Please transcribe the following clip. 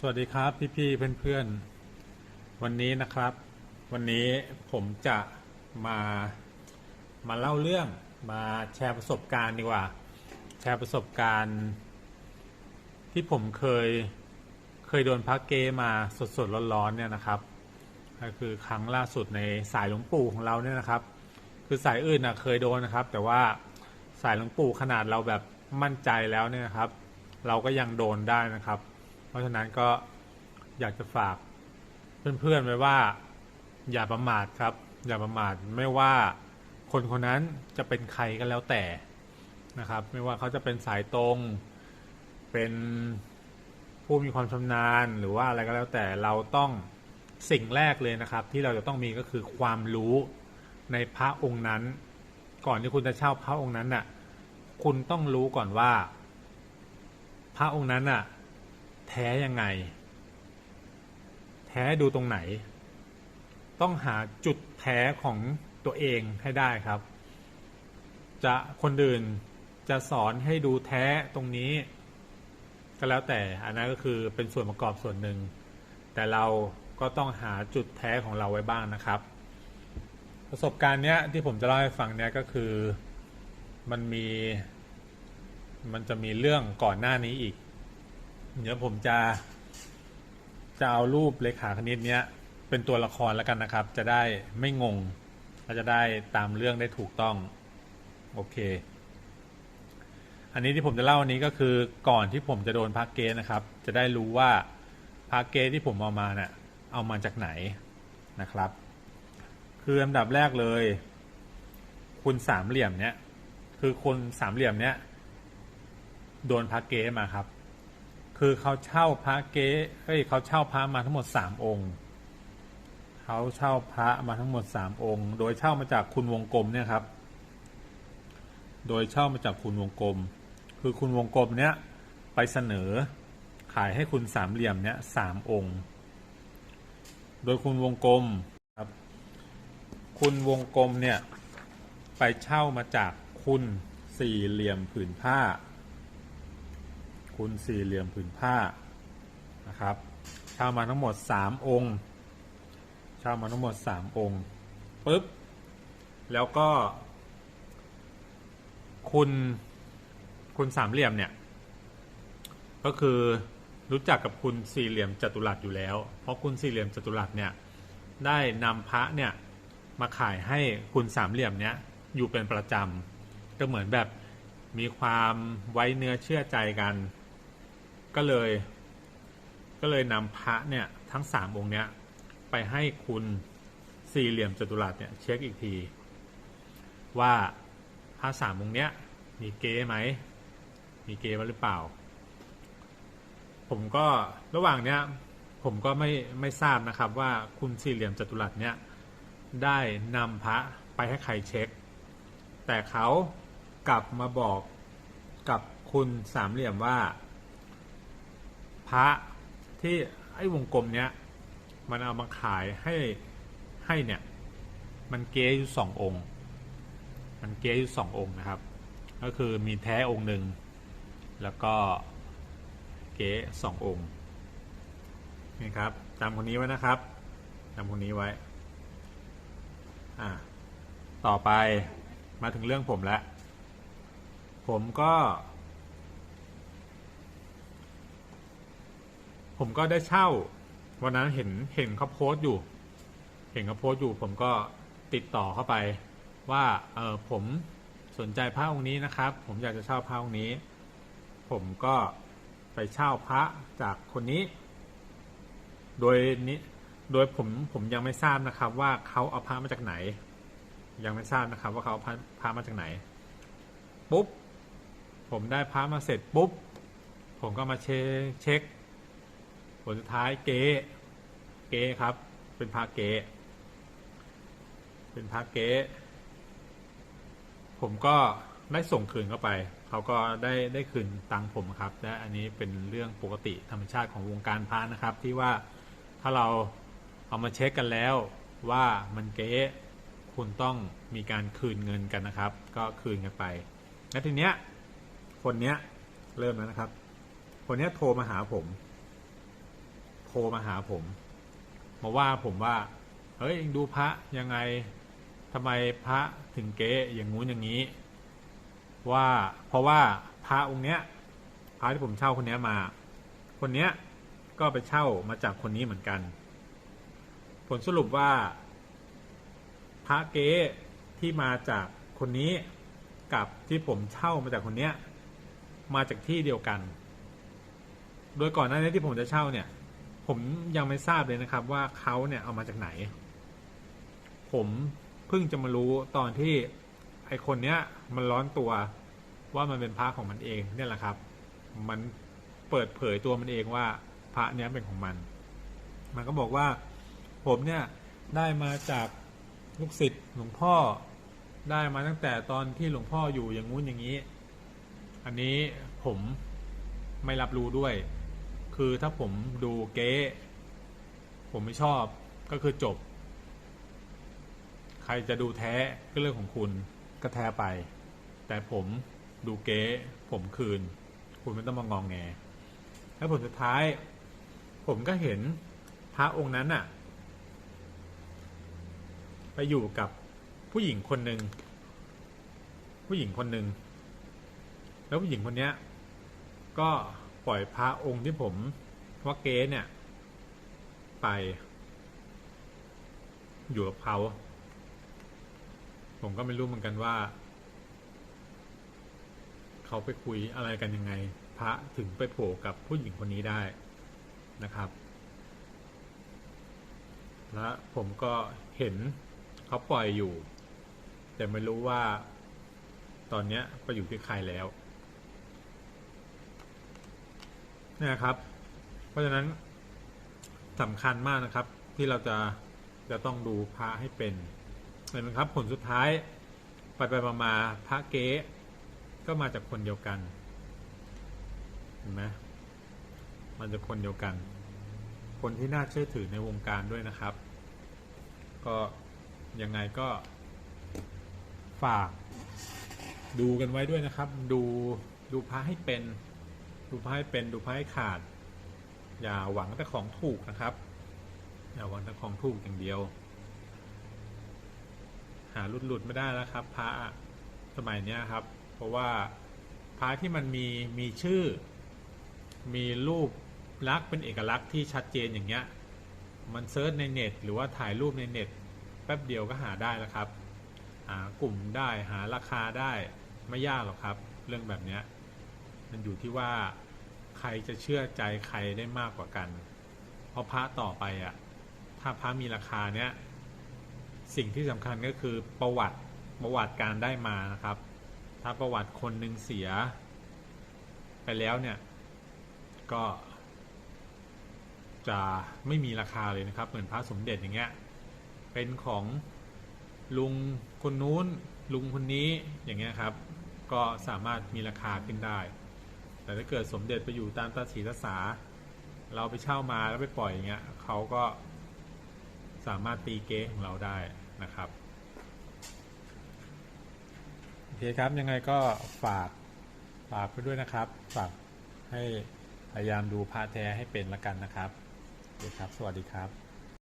สวัสดีครับพี่พี่เพื่อนเพื่อนๆ วันนี้นะครับ วันนี้ผมจะมามาเล่าเรื่องมาแชร์ประสบการณ์ดีกว่า แชร์ประสบการณ์ ที่ผมเคยเคยโดนพักเกมาสดสดๆร้อนๆเนี่ยนะครับ ก็คือครั้งล่าสุดในสายหลวงปู่ของเราเนี่ยนะครับ คือสายอื่นนะเคยโดนนะครับ แต่ว่าสายหลวงปู่ขนาดเราแบบมั่นใจแล้วเนี่ยนะครับ เราก็ยังโดนได้นะครับ ราะฉะนั้นก็อยากจะฝากเพื่อนๆไว้ว่า อย่าประมาทครับ อย่าประมาทไม่ว่าคนคนนั้นจะเป็นใครก็แล้วแต่นะครับ ไม่ว่าเขาจะเป็นสายตรง เป็นผู้มีความชำนาญหรือว่าอะไรก็แล้วแต่เราต้องสิ่งแรกเลยนะครับ ที่เราจะต้องมีก็คือความรู้ในพระองค์นั้น ก่อนที่คุณจะเช่าพระองค์นั้นน่ะ คุณต้องรู้ก่อนว่า พระองค์นั้นน่ะ แท้ยังไง แท้ดูตรงไหน ต้องหาจุดแท้ของตัวเองให้ได้ครับ จะคนอื่นจะสอนให้ดูแท้ตรงนี้ ก็แล้วแต่อันนั้นก็คือเป็นส่วนประกอบส่วนหนึ่ง แต่เราก็ต้องหาจุดแท้ของเราไว้บ้างนะครับ ประสบการณ์เนี้ยที่ผมจะเล่าให้ฟังเนี้ยก็คือมันมี มันจะมีเรื่องก่อนหน้านี้อีก เดี๋ยวผมจะจะเอารูปเลขาคณิตเนี้ย เป็นตัวละครแล้วกันนะครับ จะได้ไม่งงและจะได้ตามเรื่องได้ถูกต้อง โอเค อันนี้ที่ผมจะเล่าวันนี้ก็คือก่อนที่ผมจะโดนพักเกณฑ์นะครับ จะได้รู้ว่าพักเกณฑ์ที่ผมเอามาเนี่ยเอามาจากไหนนะครับ คืออันดับแรกเลย คุณสามเหลี่ยมเนี้ยคือคนสามเหลี่ยมเนี้ยโดนพระเกมาครับ คือเขาเช่าพระเก๊เอ้ยเขาเช่าพระมาทั้งหมดสามองค์เขาเช่าพระมาทั้งหมดสามองค์ โดยเช่ามาจากคุณวงกลมเนี่ยครับ โดยเช่ามาจากคุณวงกลม คือคุณวงกลมเนี้ยไปเสนอขายให้คุณสามเหลี่ยมเนี้ยสามองค์ โดยคุณวงกลมครับ คุณวงกลมเนี่ยไปเช่ามาจากคุณสี่เหลี่ยมผืนผ้า คุณสี่เหลี่ยมผืนผ้านะครับเช่ามาทั้งหมดสามองค์เช่ามาทั้งหมดสามองค์ปุ๊บแล้วก็ คุณคุณสามเหลี่ยมเนี่ย ก็คือรู้จักกับคุณสี่เหลี่ยมจัตุรัสอยู่แล้ว เพราะคุณสี่เหลี่ยมจัตุรัสเนี่ยได้นำพระเนี่ยมาขายให้คุณสามเหลี่ยมเนี้ยอยู่เป็นประจำก็เหมือนแบบมีความไว้เนื้อเชื่อใจกัน ก็เลย ก็เลยนำพระเนี่ยทั้งสามองค์เนี้ยไปให้คุณสี่เหลี่ยมจัตุรัสเนี่ยเช็คอีกที ว่าพระสามองค์เนี้ยมีเก๊ไหม มีเก๊มาหรือเปล่า ผมก็ระหว่างเนี้ยผมก็ไม่ไม่ทราบนะครับว่าคุณสี่เหลี่ยมจัตุรัสเนี่ยได้นำพระไปให้ใครเช็ค แต่เขากลับมาบอกกับคุณสามเหลี่ยมว่า พระที่ไอ้วงกลมเนี้ยมันเอามาขายให้ให้เนี่ย มันเก๊อยู่สององค์ มันเก๊อยู่สององค์นะครับ ก็คือมีแท้องค์หนึ่งแล้วก็เก๊สององค์นี่ครับจำคนนี้ไว้นะครับจำคนนี้ไว้อะต่อไปมาถึงเรื่องผมแล้วผมก็ ผมก็ได้เช่า วันนั้นเห็นเห็นเขาโพสต์อยู่ เห็นเขาโพสต์อยู่ ผมก็ติดต่อเข้าไป ว่าเออผมสนใจพระองค์นี้นะครับ ผมอยากจะเช่าพระองค์นี้ ผมก็ไปเช่าพระจากคนนี้ โดยนี้โดยผมผมยังไม่ทราบนะครับ ว่าเขาเอาพระมาจากไหน ยังไม่ทราบนะครับ ว่าเขาเอาพระพระมาจากไหน ปุ๊บผมได้พระมาเสร็จปุ๊บ ผมก็มาเช็คเช็ค ผลสุดท้ายเก๊เก๊ครับ เป็นพระเก๊เป็นพระเก๊ผมก็ได้ส่งคืนเข้าไป เขาก็ได้ได้คืนตังค์ผมครับ และอันนี้เป็นเรื่องปกติธรรมชาติของวงการพระนะครับ ที่ว่าถ้าเราเอามาเช็คกันแล้วว่ามันเก๊คุณต้องมีการคืนเงินกันนะครับ ก็คืนกันไป แล้วทีเนี้ยคนเนี้ยเริ่มแล้วนะครับ คนเนี้ยโทรมาหาผม รมาหาผม มาว่าผมว่า เฮ้ยเอ็งดูพระยังไงทำไมพระถึงเก๊อย่างงู้นอย่างนี้ ว่าเพราะว่าพระองค์เนี้ยพระที่ผมเช่าคนเนี้ยมา คนเนี้ยก็ไปเช่ามาจากคนนี้เหมือนกัน ผลสรุปว่า พระเก๊ที่มาจากคนนี้กับที่ผมเช่ามาจากคนเนี้ย มาจากที่เดียวกัน โดยก่อนหน้านี้ที่ผมจะเช่าเนี่ย ผมยังไม่ทราบเลยนะครับ ว่าเขาเนี่ยเอามาจากไหน ผมเพิ่งจะมารู้ตอนที่ไอคนเนี้ยมันร้อนตัวว่ามันเป็นพระของมันเองเนี่ยแหละครับ มันเปิดเผยตัวมันเองว่าพระเนี้ยเป็นของมัน มันก็บอกว่า ผมเนี่ยได้มาจากลูกศิษย์หลวงพ่อได้มาตั้งแต่ตอนที่หลวงพ่ออยู่อย่างงู้นอย่างนี้ อันนี้ผมไม่รับรู้ด้วย คือถ้าผมดูเก๊ผมไม่ชอบก็คือจบ ใครจะดูแท้ก็เรื่องของคุณก็แท้ไป แต่ผมดูเก๊ผมคืน คุณไม่ต้องมางองแง แล้วผลสุดท้าย ผมก็เห็นพระองค์นั้นอะไปอยู่กับผู้หญิงคนหนึ่งผู้หญิงคนหนึ่งแล้วผู้หญิงคนเนี้ย ก็ ปล่อยพระองค์ที่ผมว่าเก๊เนี่ย ไปอยู่กับเขาผมก็ไม่รู้เหมือนกันว่า เขาไปคุยอะไรกันยังไง พระถึงไปโผล่กับผู้หญิงคนนี้ได้นะครับ และผมก็เห็นเขาปล่อยอยู่ แต่ไม่รู้ว่า ตอนนี้ไปอยู่ที่ใครแล้ว นะครับ เพราะฉะนั้นสำคัญมากนะครับ ที่เราจะจะต้องดูพระให้เป็นเห็นไหมครับ ผลสุดท้ายไปไปมามาพระเก๊ก็มาจากคนเดียวกันเห็นไหมมันจะคนเดียวกัน คนที่น่าเชื่อถือในวงการด้วยนะครับ ก็ยังไงก็ฝากดูกันไว้ด้วยนะครับ ดูดูพระให้เป็น ดูพระให้เป็นดูพระให้ขาด อย่าหวังแต่ของถูกนะครับ อย่าหวังแต่ของถูกอย่างเดียว หาหลุดหลุดไม่ได้แล้วครับพระสมัยเนี้ยครับ เพราะว่าพระที่มันมีมีชื่อ มีรูปลักษณ์เป็นเอกลักษณ์ที่ชัดเจนอย่างเงี้ย มันเซิร์ชในเน็ต หรือว่าถ่ายรูปในเน็ต แป๊บเดียวก็หาได้แล้วครับ หากลุ่มได้หาราคาได้ไม่ยากหรอกครับ เรื่องแบบเนี้ย มันอยู่ที่ว่าใครจะเชื่อใจใครได้มากกว่ากัน เพราะพระต่อไปอะ่ะ ถ้าพระมีราคาเนี้ยสิ่งที่สำคัญก็คือประวัติประวัติการได้มานะครับ ถ้าประวัติคนหนึ่งเสีย ไปแล้วเนี่ยก็ จะไม่มีราคาเลยนะครับ เหมือนพระสมเด็จอย่างเงี้ย เป็นของลุงคนนู้นลุงคนนี้อย่างเงี้ยครับ ก็สามารถมีราคาขึ้นได้ แต่ถ้าเกิดสมเด็จไปอยู่ตามตาสีตาสาเราไปเช่ามาแล้วไปปล่อยอย่างเงี้ยเขาก็สามารถตีเก๊ของเราได้นะครับโอเคครับยังไงก็ฝากฝากไปด้วยนะครับ ฝากให้พยายามดูพระแท้ให้เป็นละกันนะครับโอเคครับ สวัสดีครับ